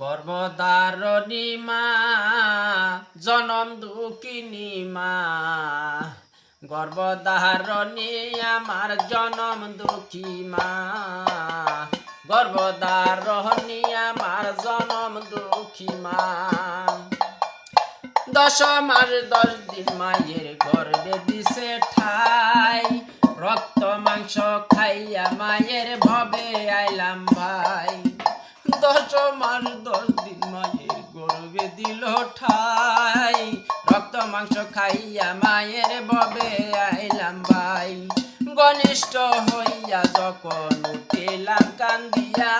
গর্ভধারণী মা, জনম দুঃখিনী মা। গর্ভধারণী আমার জনম দুঃখী মা। গর্ভধারণী আমার জনম দুঃখী মা। দশ মাস দশ দিন মায়ের গর্বে দিছে মাস দশ দিন মায়ের গর্বে দিল ঠাই। রক্ত, মাংস খাইয়া মায়ের ববে আইলাম ভাই। ঘনিষ্ঠ হইয়া যখন উঠিলাম কান্দিয়া,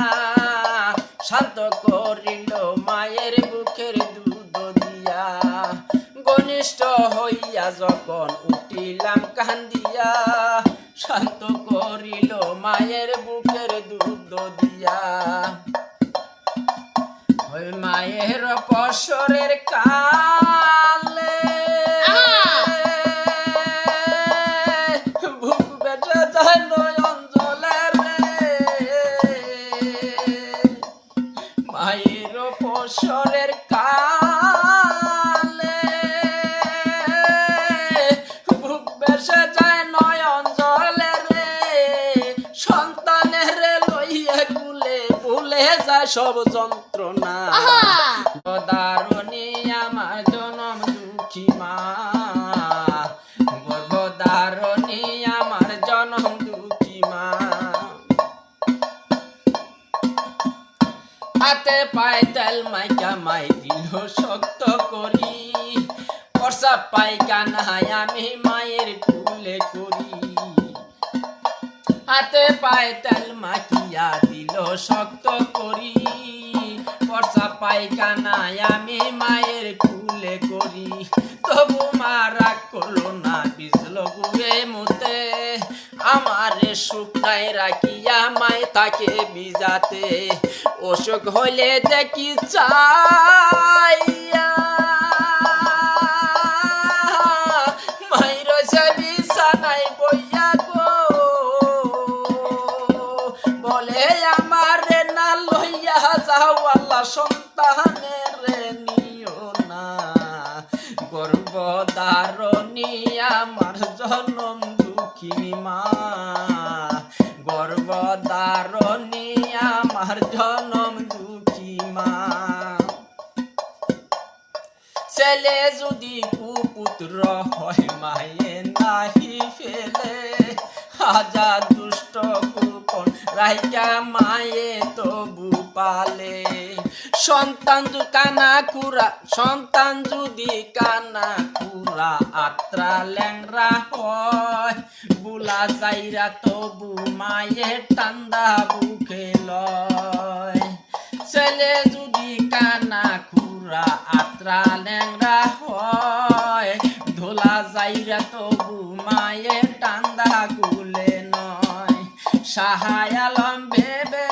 শান্ত করিল মায়ের বুকের দুধ দিয়া। ঘনিষ্ঠ হইয়া যখন উঠিলাম কান্দিয়া, শান্ত করিল মায়ের বুকের দুধ দিয়া। মায়ের পশরের কালে বুক বেটে যায় নয়ন জলে মায়ের পশরের কালে সব যন্ত্রণা। আমার জনম দুঃখী মা। গর্ভধারণী আমার জনম দুঃখী মা। হাতে পায়ে তেল মাইকা মাই দিল শক্ত করি। বর্ষা পাইকানায় আমি মায়ের হাতে পায়ে তেল মাখিয়া দিল, শক্ত করি। বর্ষা পাইকানায় আমি মায়ের কুলে করি। তবু মারা করল না বিজল গুয়ে মুতে। আমার শুকনায় রাখিয়া মায় তাকে বিজাতে অসুখ হলে দেখি চাইয়া আল্লাহ, সন্তানের নিও না। গর্ভধারণী আমার জনম দুঃখী মা। গর্ভধারণী আমার জনম দুঃখী মা। ছেলে যদি কুপুত্র হয়, মায়ে নাহি ফেলে। হাজার দুষ্ট কুপন রাইকা মায়ে, তবু পালে। সন্তান যু কানা কুরা, সন্তান যদি কানা কুরা, আত্রা ল্যাংরা হয়। বুলা যাইরা তবু মায়ের টান্দা বুকে লয়। ছেলে যদি কানা খুরা আত্রা ল্যাংরা হয়। ধোলা যাইরা তবু মায়ের টান্দা গুলে নয়। সাহায় আলম ভেবে